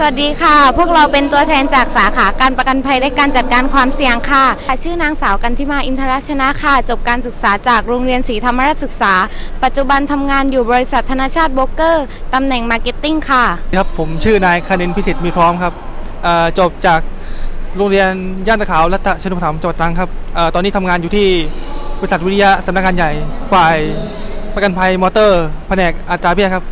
สวัสดีค่ะ พวกเราเป็นตัวแทนจากสาขาการประกันภัยและการจัดการความเสี่ยงค่ะ ชื่อนางสาวกันทิมาอินทรชนะค่ะ จบการศึกษาจากโรงเรียนศรีธรรมราชศึกษา ปัจจุบันทำงานอยู่บริษัทธนาชาติโบรกเกอร์ตำแหน่งมาร์เก็ตติ้งค่ะ ครับผมชื่อนายคณินพิสิทธิ์มีพร้อมครับจบจากโรงเรียนย่านตะขาวรัตชนุปถัมภ์จังหวัดตรังครับอตอนนี้ทำงานอยู่ที่บริษัทวิทยาสำนักงานใหญ่ฝ่ายประกันภัยมอเตอร์แผนกอัตราเบี้ยครับ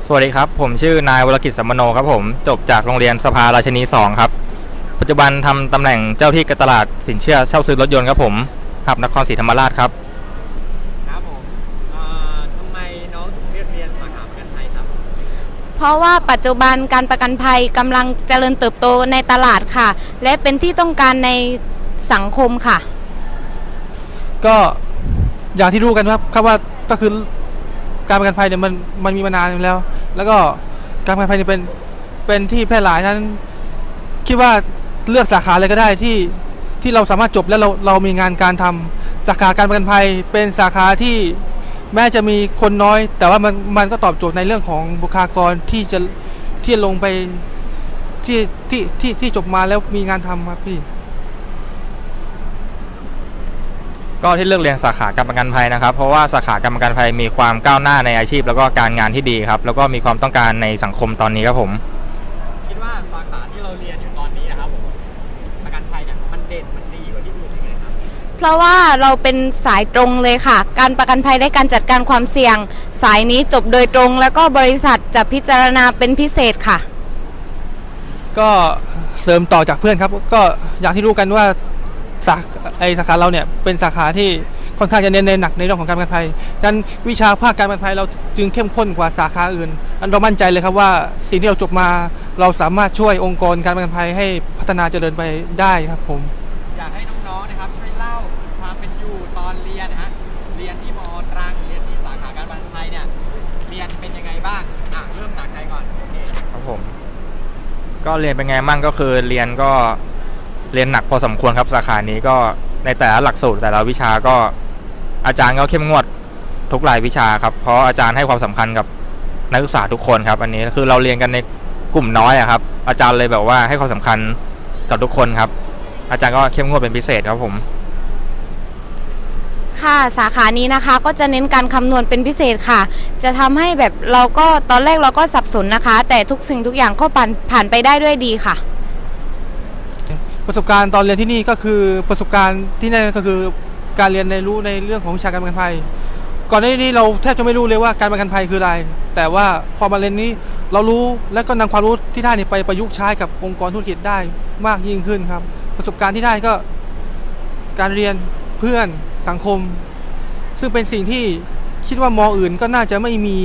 ส วัสดีครับ ผมชื่อนายวรกิจสัมมโนครับผมจบจากโรงเรียนสภาราชนี 2 ครับ ปัจจุบันทำตำแหน่งเจ้าที่การตลาดสินเชื่อเช่าซื้อรถยนต์ครับผมหับนครศรีธรรมราชครับครับผมเอ่อทำไมน้องถึงเลือกเรียนสาขาประกันภัยครับ เพราะว่าปัจจุบันการประกันภัยกำลังเจริญเติบโตในตลาดค่ะ และเป็นที่ต้องการในสังคมค่ะ ก็อย่างที่รู้กันครับครับว่าก็คือการประกันภัยเนี่ยมันมันมีมานานอยู่แล้ว แล้วก็การประกันภัยเนี่ยเป็นเป็นที่แพร่หลายนั้น คิดว่าเลือกสาขาอะไรก็ได้ที่ที่เราสามารถจบแล้วเราเรามีงานการทำสาขาการประกันภัยเป็นสาขาที่แม้จะมีคนน้อย แต่ว่ามันมันก็ตอบโจทย์ในเรื่องของบุคลากรที่จะที่จะลงไปที่ที่ที่ที่จบมาแล้วมีงานทำครับพี่ ก็ที่เลือกเรียนสาขาการประกันภัยนะครับ เพราะว่าสาขาการประกันภัยมีความก้าวหน้าในอาชีพ แล้วก็การงานที่ดีครับ แล้วก็มีความต้องการในสังคมตอนนี้ครับผม คิดว่าสาขาที่เราเรียนอยู่ตอนนี้นะครับผมประกันภัยเนี่ยมันเด่นมันดีกว่าที่อื่นยังไงครับเพราะว่าเราเป็นสายตรงเลยค่ะ การประกันภัยและการจัดการความเสี่ยง สายนี้จบโดยตรง แล้วก็บริษัทจะพิจารณาเป็นพิเศษค่ะ ก็เสริมต่อจากเพื่อนครับ ก็อย่างที่รู้กันว่า สาไอสาขาเราเนี่ยเป็นสาขาที่ค่อนข้างจะเน้นในหนักในเรื่องของการประกันภัยดังนั้นวิชาภาคการประกันภัยเราจึงเข้มข้นกว่าสาขาอื่น อันเรามั่นใจเลยครับว่าสิ่งที่เราจบมาเราสามารถช่วยองค์กรการประกันภัยให้พัฒนาเจริญไปได้ครับผม อยากให้น้องๆนะครับช่วยเล่าความเป็นอยู่ตอนเรียนนะฮะเรียนที่มอตรังเรียนที่สาขาการประกันภัยเนี่ยเรียนเป็นยังไงบ้างอะเริ่มจากใครก่อนโอเคครับผม ก็เรียนเป็นไงมั่งก็คือเรียนก็ เรียนหนักพอสมควรครับสาขานี้ก็ในแต่ละหลักสูตรแต่ละวิชาก็อาจารย์ก็เข้มงวดทุกรายวิชาครับ เพราะอาจารย์ให้ความสำคัญกับนักศึกษาทุกคนครับ อันนี้คือเราเรียนกันในกลุ่มน้อยอะครับ อาจารย์เลยแบบว่าให้ความสำคัญกับทุกคนครับ อาจารย์ก็เข้มงวดเป็นพิเศษครับผม ค่ะสาขานี้นะคะก็จะเน้นการคำนวณเป็นพิเศษค่ะ จะทำให้แบบเราก็ตอนแรกเราก็สับสนนะคะ แต่ทุกสิ่งทุกอย่างก็ผ่านผ่านไปได้ด้วยดีค่ะ ประสบการณ์ตอนเรียนที่นี่ก็คือประสบการณ์ที่นั่นก็คือการเรียนในรู้ในเรื่องของวิชาการประกันภัย ก่อนหน้านี้เราแทบจะไม่รู้เลยว่าการประกันภัยคืออะไร แต่ว่าพอมาเรียนนี้เรารู้และก็นำความรู้ที่ได้นี่ไปประยุกต์ใช้กับองค์กรธุรกิจได้มากยิ่งขึ้นครับ ประสบการณ์ที่ได้ก็การเรียนเพื่อนสังคม ซึ่งเป็นสิ่งที่คิดว่ามออื่นก็น่าจะไม่มี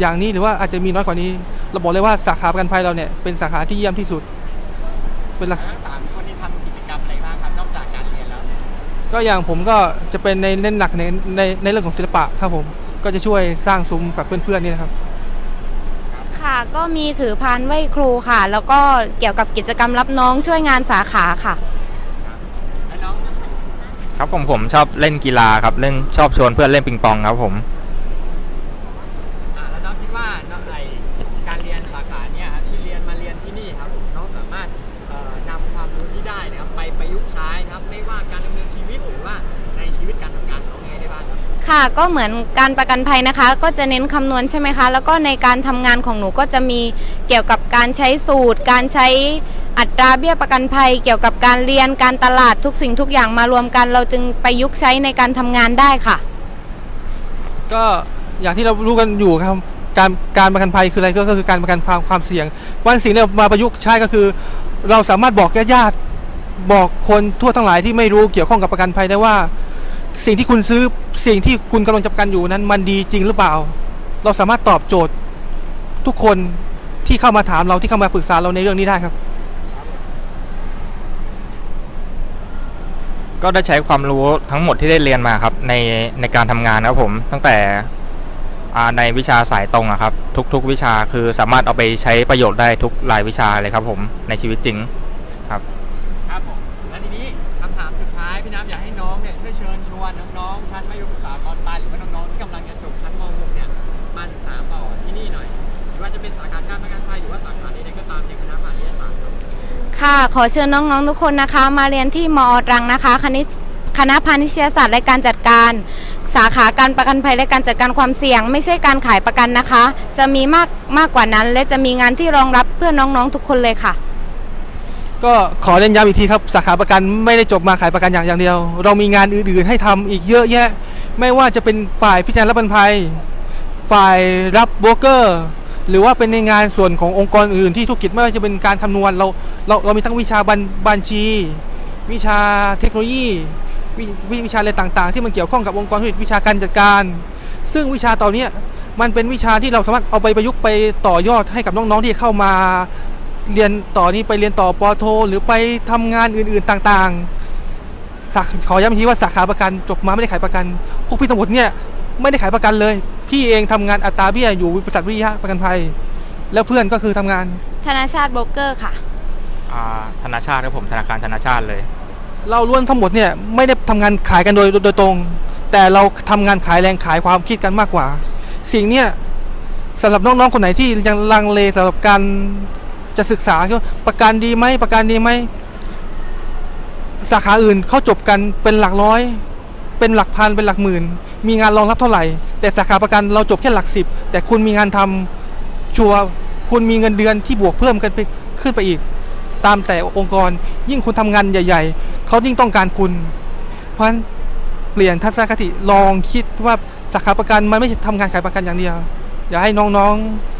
อย่างนี้หรือว่าอาจจะมีน้อยกว่านี้ เราบอกเลยว่าสาขาประกันภัยเราเนี่ยเป็นสาขาที่เยี่ยมที่สุด เป็นหลัก ทั้งสามคนนี้ทำกิจกรรมอะไรบ้างครับ นอกจากการเรียนแล้ว ก็อย่างผมก็จะเป็นในเน้นหนักในในในเรื่องของศิลปะครับผม ก็จะช่วยสร้างซุ้มกับเพื่อนๆนี่นะครับ ค่ะก็มีถือพานไหว้ครูค่ะ แล้วก็เกี่ยวกับกิจกรรมรับน้องช่วยงานสาขาค่ะ แล้วน้อง ครับผมผมชอบเล่นกีฬาครับเล่นชอบชวนเพื่อนเล่นปิงปองครับผม ค่ะก็เหมือนการประกันภัยนะคะ ก็จะเน้นคำนวณใช่ไหมคะ แล้วก็ในการทำงานของหนูก็จะมีเกี่ยวกับการใช้สูตร การใช้อัตราเบี้ยประกันภัย เกี่ยวกับการเรียนการตลาดทุกสิ่งทุกอย่างมารวมกัน เราจึงประยุกต์ใช้ในการทำงานได้ค่ะ ก็อย่างที่เรารู้กันอยู่ครับการการประกันภัยคืออะไรก็ก็คือการประกันความความเสี่ยง วันสิ่งที่เรามาประยุกต์ใช้ก็คือ เราสามารถบอกญาติๆบอกคนทั่วทั้งหลายที่ไม่รู้เกี่ยวข้องกับประกันภัยได้ว่า สิ่งที่คุณซื้อสิ่งที่คุณกำลังจะประกันอยู่นั้น มันดีจริงหรือเปล่า เราสามารถตอบโจทย์ ทุกคนที่เข้ามาถามเราที่เข้ามาปรึกษาเราในเรื่องนี้ได้ครับ ก็ได้ใช้ความรู้ทั้งหมดที่ได้เรียนมาครับ ในในการทำงานนะครับผมตั้งแต่อ่าในวิชาสายตรงอะครับ ทุก ๆ วิชาคือสามารถเอาไปใช้ประโยชน์ได้ทุกรายวิชาเลยครับผมในชีวิตจริง ครับผมและทีนี้คำถามสุดท้ายพี่น้ำอยากให้น้องเนี่ยช่วยเชิญชวนน้องๆชั้นมัธยมศึกษาตอนปลายหรือว่าน้องๆที่กำลังจะจบชั้นม .6 เนี่ยมาศึกษาต่อที่นี่หน่อยหรือว่าว่าสาขาใดๆก็ตามในคณะพาณิชยศาสตร์ครับค่ะขอเชิญน้องๆทุกคนนะคะ มาเรียนที่มอตรังนะคะคณิตคณะพาณิชยศาสตร์และการจัดการ สาขาการประกันภัยและการจัดการความเสี่ยง ไม่ใช่การขายประกันนะคะ จะมีมากมากกว่านั้น และจะมีงานที่รองรับเพื่อน้องๆทุกคนเลยค่ะ ก็ขอเน้นย้ำอีกทีครับสาขาประกันไม่ได้จบมาขายประกันอย่างเดียว เรามีงานอื่นๆให้ทำอีกเยอะแยะ ไม่ว่าจะเป็นฝ่ายพิจารณารับประกันภัย ฝ่ายรับโบรกเกอร์ หรือว่าเป็นในงานส่วนขององค์กรอื่นที่ธุรกิจไม่ว่าจะเป็นการคำนวณเราเราเรามีทั้งวิชาบัญบัญชี วิชาเทคโนโลยีววิวิชาอะไรต่างๆ ที่มันเกี่ยวข้องกับองค์กรธุรกิจวิชาการจัดการ ซึ่งวิชาตอนเนี้ยมันเป็นวิชาที่เราสามารถเอาไปประยุกต์ไปต่อยอดให้กับน้องๆที่เข้ามา เรียนต่อนี้ไปเรียนต่อปอโท หรือไปทำงานอื่นๆต่างๆสาขขอย้ำอีกทีว่าสาขาประกันจบมาไม่ได้ขายประกัน พวกพี่ทั้งหมดเนี่ยไม่ได้ขายประกันเลย พี่เองทำงานอัตราเบี้ยอยู่บริษัทวิทยาประกันภัย แล้วเพื่อนก็คือทำงาน ธนาชาติโบรกเกอร์ค่ะอ่าธนาชาติครับผมธนาคารธนาชาติเลย เราล้วนทั้งหมดเนี่ยไม่ได้ทำงานขายกันโดยโดยตรง แต่เราทำงานขายแรงขายความคิดกันมากกว่า สิ่งเนี้ยสำหรับน้องๆคนไหนที่ยังลังเลสำหรับการ จะศึกษาว่าประกันดีไหมประกันดีไหมสาขาอื่นเขาจบกันเป็นหลักร้อย เป็นหลักพันเป็นหลักหมื่น มีงานรองรับเท่าไหร่ แต่สาขาประกันเราจบแค่หลักสิบแต่คุณมีงานทำชัวร์คุณมีเงินเดือนที่บวกเพิ่มกันไปขึ้นไปอีก ตามแต่องค์กร ยิ่งคุณทำงานใหญ่ ๆเขายิ่งต้องการคุณ เพราะฉะนั้นเปลี่ยนทัศนคติลองคิดว่าสาขาประกันมันไม่ใช่ทำงานขายประกันอย่างเดียว อย่าให้น้องๆ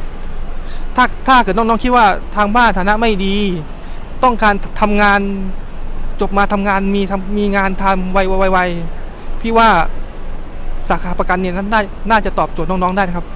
ถ้าถ้าเกิดน้องๆคิดว่าทางบ้านฐานะไม่ดี ต้องการทำงานจบมาทำงานมีทำมีงานทำไวๆๆๆพี่ว่าสาขาประกันเนี่ยน่าน่าจะตอบโจทย์น้องๆได้นะครับ